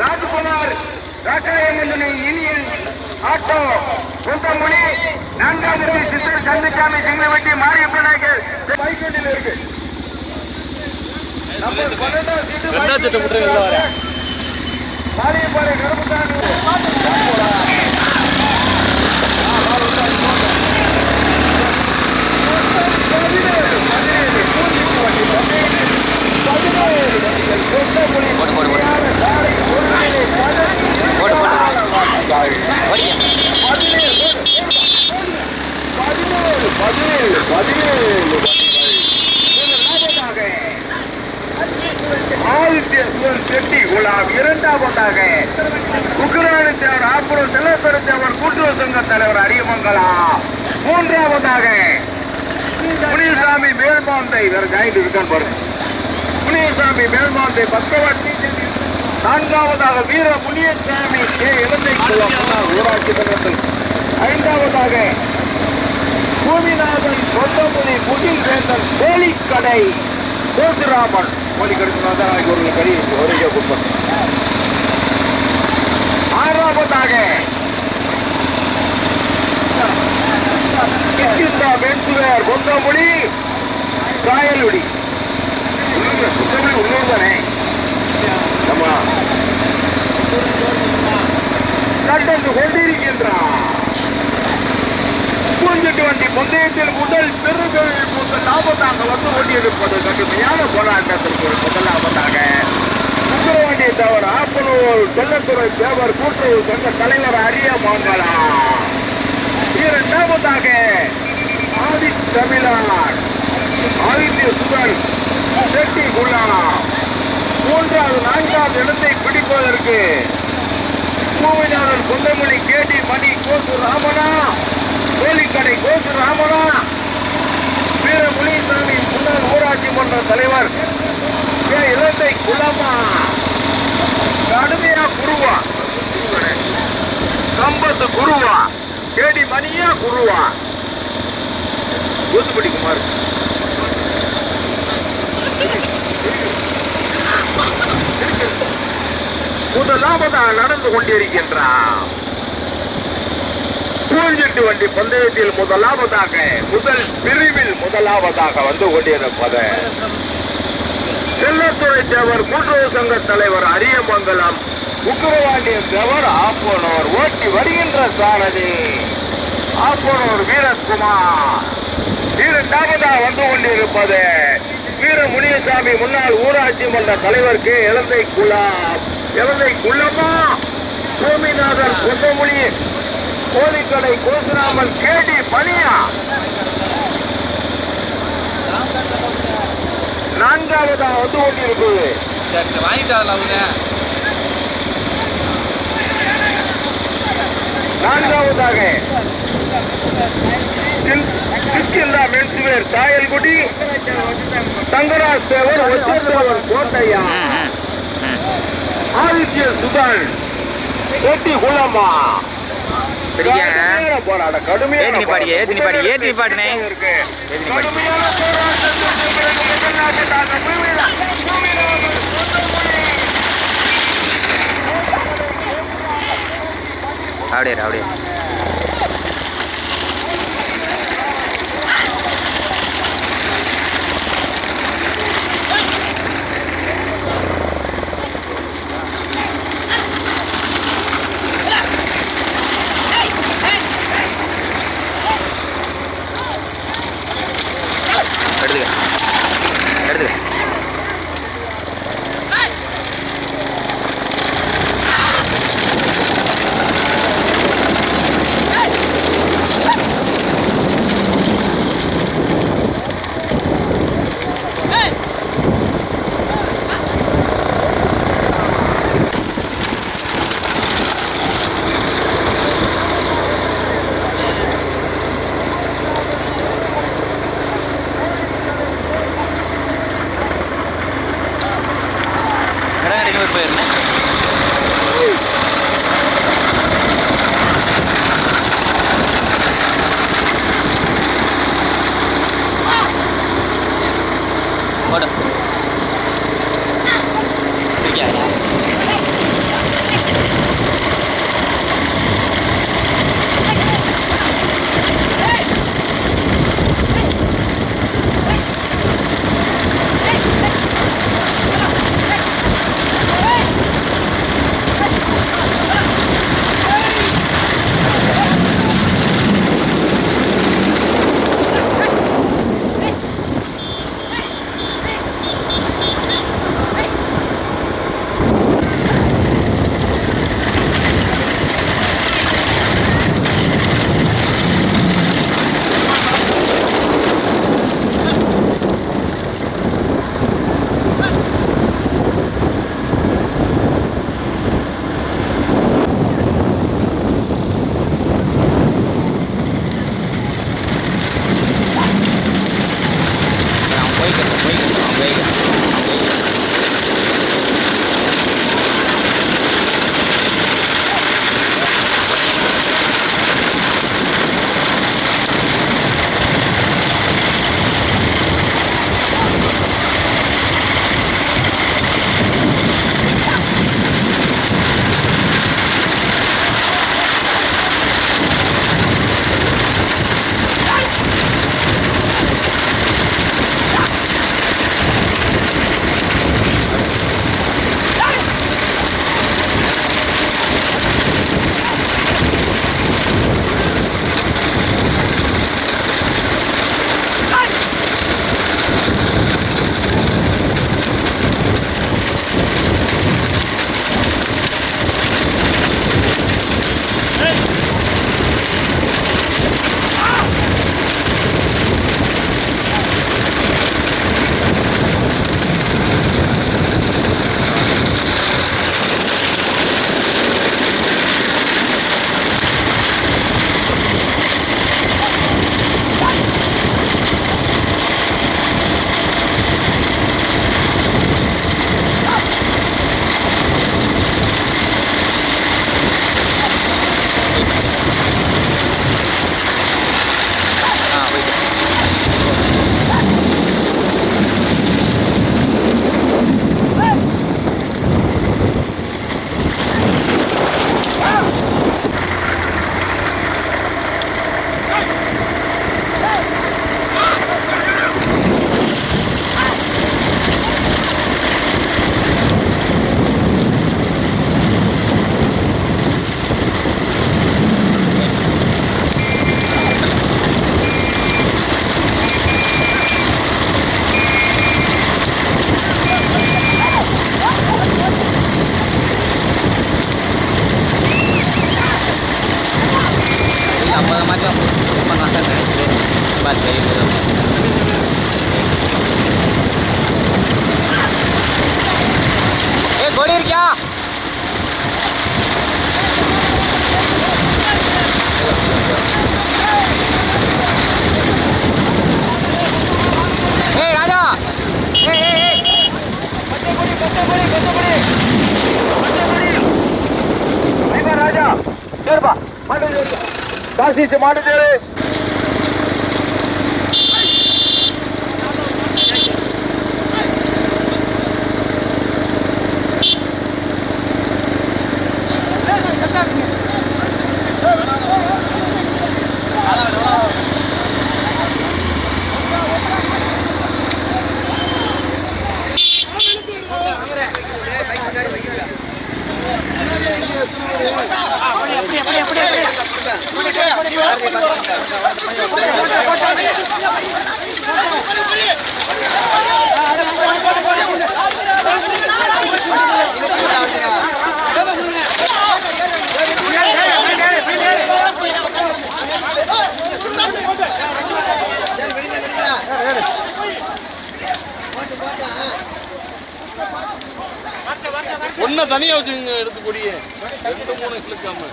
ராஜ்குமார் ராட்டாயமன்னனை இனியன் ஆட்டோ. குண்டமொழி நான்காவது சித்தர் கந்தசாமி சிங்கவட்டி மாரியப்ப பைக்கொண்டில் இருக்கு. மாரியப்பாறை கருப்புசாமி போட்டு போட்டு போட்டு போட்டு இரண்டாவதாக உக்ரானி தேவர் ஆப்புரம் கூட்டுறவு சங்க தலைவர் அரியமங்கலா மூன்றாவதாக முனியசாமி மேல்மாந்தை வேற ஜாயிண்ட் இருக்கான்னு பாருங்க. முனியசாமி மேல்மாந்தை பக்கவாட்டி நான்காவதாக வீர முனியசாமி கே. இலந்தை ஊராட்சி மன்றத்தில் ஐந்தாவதாக பூமிநாதன் சொந்தமுனி முகில் வேந்தன் கோழிக்கடை கோசுராமன் கோழிக்கடைநாதன் நாளைக்கு ஒரு கறி ஒரு கிலோ ஆறாவதாக கிருஷ்ணா கொந்தமொழி காயலுடி. கொந்தமொழி உள்ளூர் தானே ஆமா கொண்டிருக்கின்றான் வண்டி முந்தையத்தில் முதல் பெருகள் முதல் லாபத்தாக வந்து கொண்டிருப்பது கடுமையான போராட்டத்திற்கு முதலாவதாக சுந்தரவண்டி தவிர ஆப்பனூர் செல்லத்துறை தேவர் கூட்டுறவு சங்க தலைவர் அரிய மங்களா இரண்டாவதாக ஆதி தமிழார் ஆதித்ய சுதன் செட்டிக்குள்ளானாம் மூன்றாவது நான்காவது இடத்தை பிடிப்பதற்கு பூமிநாதன் குந்தமணி கேடி மணி கோசு ராமனா கோழிக்கடை கோசு ராமனா வீர முனிசாமி முன்னாள் ஊராட்சி மன்ற தலைவர் ஏ இலந்தை குலமா கடுமையா குருவா சம்பத்து குருவா கேடி மணியா குருவா. கோசுபடி குமார். முதலாவதாக நடந்து கொண்டிருக்கின்றான் பூஞ்செட்டு வண்டி பந்தயத்தில் முதலாவதாக முதல் பிரிவில் முதலாவதாக வந்து கொண்டிருப்பது. செல்லத்துறை தேவர் கூட்டுறவு சங்க தலைவர் அரியமங்கலம் உக்கிரவாண்டிய தேவர் ஆப்பனோர் ஓட்டி வருகின்ற சாரதி. ஆப்பனோர் வீரகுமார் இரண்டாவதா வந்து கொண்டிருப்பது வீர முனியசாமி முன்னாள் ஊராட்சி மன்ற தலைவருக்கு இலந்தை குலாம் இலந்தை குள்ளமா கோமிநாதன் குந்தமொழி கோழிக்கடை கோசுராமன் கேடி பணியா. நான்காவதா வந்து கொண்டிருக்குது. வாங்கிட்டாங்களா அவங்க நான்காவதாக கிருஷ்ணா மென்சுவேர் தாயல்குடி தங்கராஜ் தேவர் ஒச்சேந்தவர் கோட்டையா ஆதித்ய சுதன் ஏட்டி குளமா பிடிக்காங்க. கடுமையான நிப்பாட்டுங்க, ஏத்தி நிப்பாட்டுனே. இருக்கு. கடுமையான போராட்டத்திற்கு பூமியில- பூமியில ஒரு அப்படியே காசி மாட்டு ஒன்றை தனியாக வச்சுங்க எடுத்து ரெண்டு மூணு கிழக்காம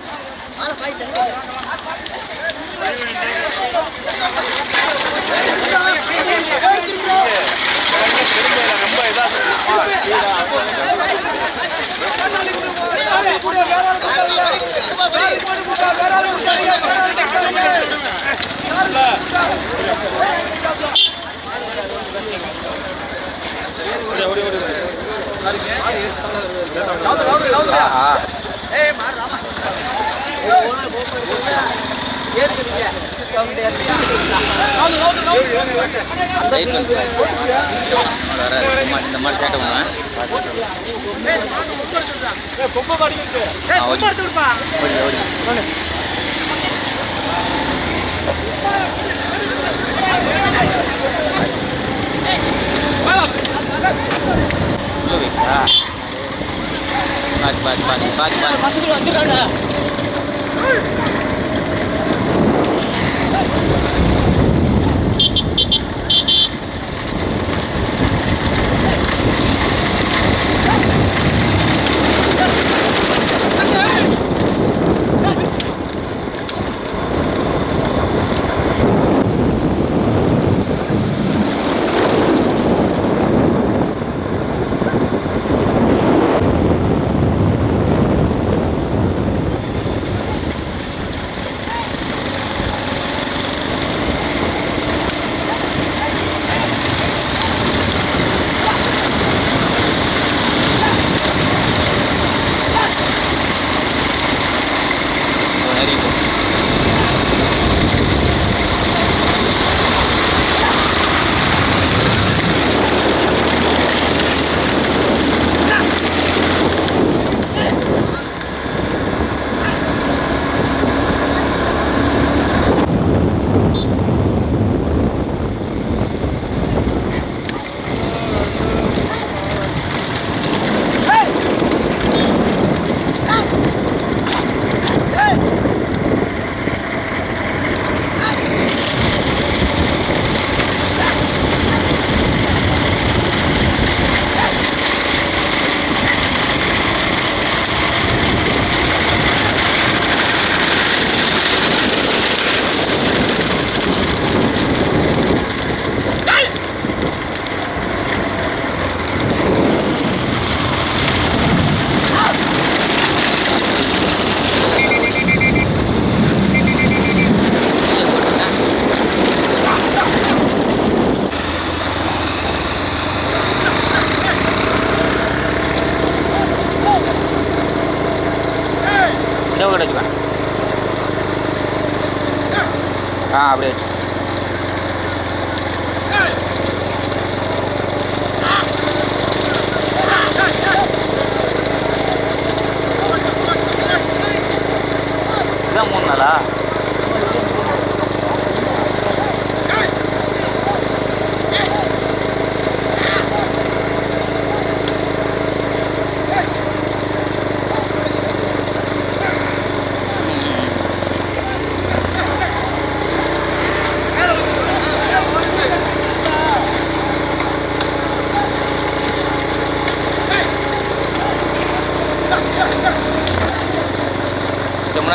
ரொம்ப இதாக ஓடி. இந்த மாதிரி சேட்டை பண்ணுவேன் ஆ, ஓகே. ஓகே ஓகே உள்ள வைக்கா பாத்து பாத்து பாத்து இந்த பக்கம் ஆ அப்படியே வச்சு. இதான் மூணு நாளா?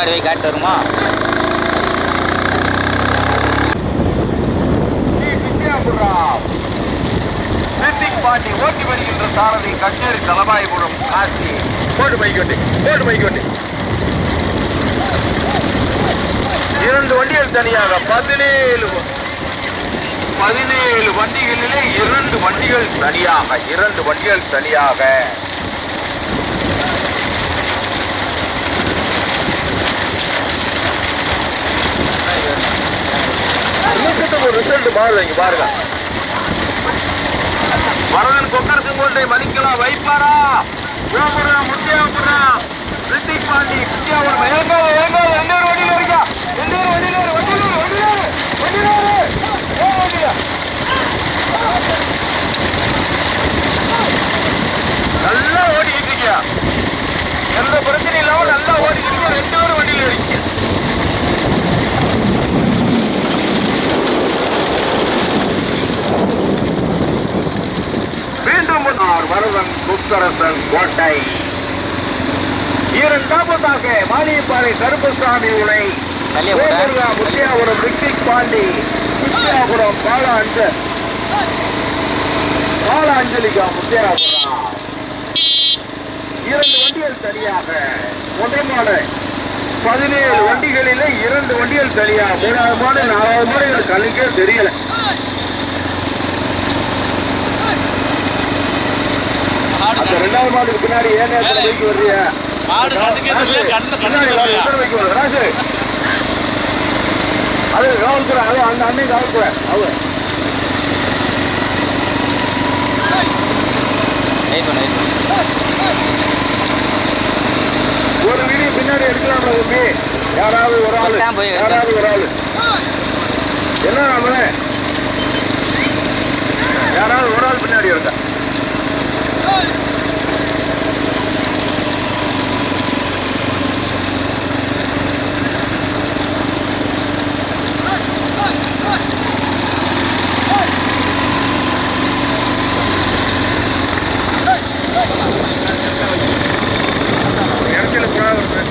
முன்னாடி போய் காட்டு வருமா? ஸ்ரீ வித்யாபுரம் ரித்திக் பாண்டி ஓட்டி வருகின்ற சாரதி கச்சேரி தலபாய்புரம் காசி போட்டு பைக்கொண்டு போட்டு பைக்கொண்டு இரண்டு வண்டிகள் தனியாக பதினேழு பதினேழு வண்டிகளிலே இரண்டு வண்டிகள் தனியாக இரண்டு வண்டிகள் தனியாக. நிமிஷத்துக்கு ஒரு ரிசல்ட் மாறுது இங்க பாருங்க. வரதன் கொக்கரசு கோட்டை மதிக்கலாம் வைப்பாரா? சிவபுரம் முத்தியாபுரா? ரித்திக் பாண்டி முத்தியாபுரம். எங்க எங்க எந்த ஒரு வண்டியில இருக்கா எந்த ஒரு வண்டியில வண்டியில வண்டியில. வண்டியில வண்டியில. நல்லா ஓடிக்கிட்டு இருக்கியா? எந்த பிரச்சனையும் இல்லாம நல்லா ஓடிக்கிட்டு இருக்கியா ரெண்டு பேரும் வண்டியில இருக்கீங்க மீண்டும் முன்னார் வரதன் முத்தரசன் கோட்டை. இரண்டாவதாக மானியப்பாறை கருப்பசாமி. கோபுரா முத்தியாபுரம் ரித்திக் பாண்டி முத்தியாபுரம் பாலாஞ்ச பாலாஞ்சலிகா முத்தியாபுரம். இரண்டு வண்டிகள் தனியாக. முதல் மாடு. பதினேழு வண்டிகளிலே இரண்டு வண்டிகள் தனியாக. மூணாவது மாடு நாலாவது மாடு எனக்கு கண்ணுக்கே தெரியல அந்த இந்த ரெண்டாவது மாட்டுக்கு பின்னாடி ஏன் நேரத்தில் வைக்க வர்றீங்க? மாடு ராசு அது கவனிக்கிறேன் அது அந்த அண்ணன் கவனிக்கிறேன் பண்ணு ஒரு வீடியோ பின்னாடி எடுக்கலாம்ல தம்பி. யாராவது ஒரு ஆளு. எடுக்கலாம். யாராவது ஒரு ஆளு. என்ன நாம யாராவது ஒரு ஆள் பின்னாடி எடுக்க இடத்துல புறா வருது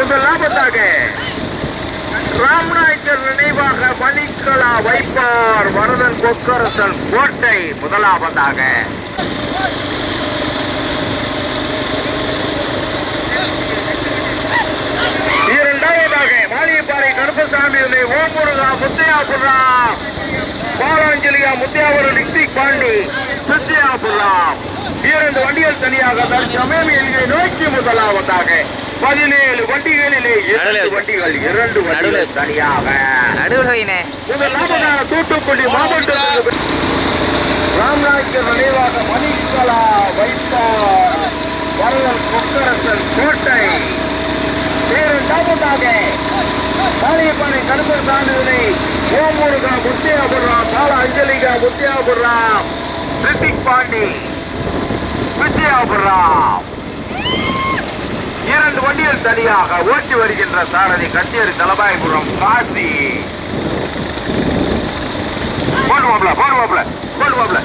உங்கள் லாபத்தாக ராம்நாயக்கர் நினைவாக மணிக்கலா வைப்பார் வரதன் கொக்கரசன் கோட்டை முதலாவதாக. இரண்டாவதாக மாளிகைப்பாறை கருப்பசாமி உன்னை ஓம் முருகா முத்தையாபுரம் பாலாஞ்சலியா முத்தியாபுரம் ரித்திக் பாண்டி சுத்தியாபுரம் இரண்டு வண்டிகள் தனியாக தற்சமயம் எல்கை நோக்கி முதலாவதாக. பதினேழு வண்டிகளிலே இரண்டு வண்டிகள் இரண்டு வண்டிகள். தனியாக. முதலாவதாக தூத்துக்குடி மாவட்டத்திற்கு ராம்நாயக்கர் நினைவாக மணிக்கலா வைப்பார் வரதன் கொக்கரசன் கோட்டை. இரண்டாவதாக காளியப்பானை கருப்பர் சான்றிதழை ஓமுருகா முத்தியாபுரம் பால அஞ்சலிகா முத்தியாபுரம் ரித்திக் பாண்டி விஜயாபுரம் இரண்டு வண்டிகள் தனியாக ஓட்டி வருகின்ற சாரதி கச்சேரி தலபாயபுரம் காசி. போடு மாப்ள போடு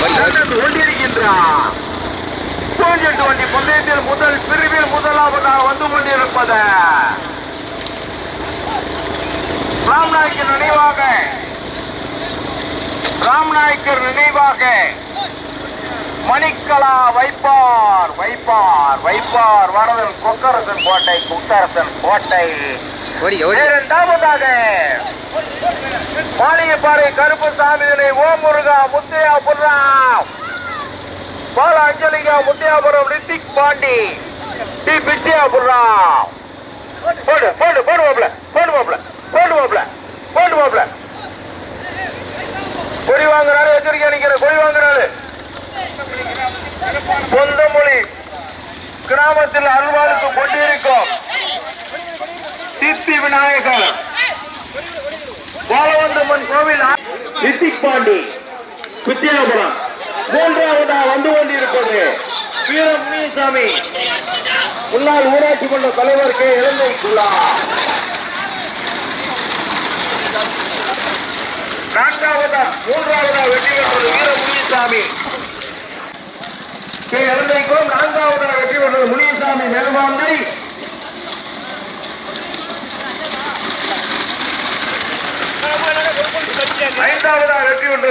மாப்ள கொண்டிருக்கின்றான் பூஜெட்டு வண்டி பந்தயத்தில் முதல் பிரிவில் முதலாவதாக வந்து கொண்டிருப்பத ராம்நாயக்கர் நினைவாக. ராம்நாயக்கர் நினைவாக. மணிக்கலா வைப்பார் வைப்பார் வைப்பார். வரதன் கொக்கரசன் கோட்டை குக்கரசன் கோட்டை. இரண்டாவதாக மாளிகைப்பாறை கருப்பு சாமிகளை ஓம் முருகா முத்தையாபுரம் பால அஞ்சலிகா முத்தையாபுரம் ரித்திக் பாண்டி. டி. பிச்சையாபுரம் போடு போடு போடு மாப்ள போடு மாப்ள போடு மாப்ள போடு மாப்ள கொடி வாங்குறாரு எச்சரிக்கை நிக்கிற கொடி வாங்குறாரு. பொந்தமொழி கிராமத்தில் அல்வாளுக்கு கொண்டிருக்கும் சித்தி விநாயகர். பாலவந்தம்மன் கோவில் ரித்திக் பாண்டி வித்தியாபுரம் மூன்றாவதா வந்து கொண்டிருப்பது வீர முனியசாமி. முன்னாள் ஊராட்சி மன்ற தலைவருக்கு கே. இளந்தைக்குள்ளார் நான்காவதா மூன்றாவதா வெற்றி பெற்றது வீர இலங்கைக்கும் நான்காவதாக வெற்றி பெற்றது முனியசாமி மேல்பான்மை ஐந்தாவதாக வெற்றி பெற்றது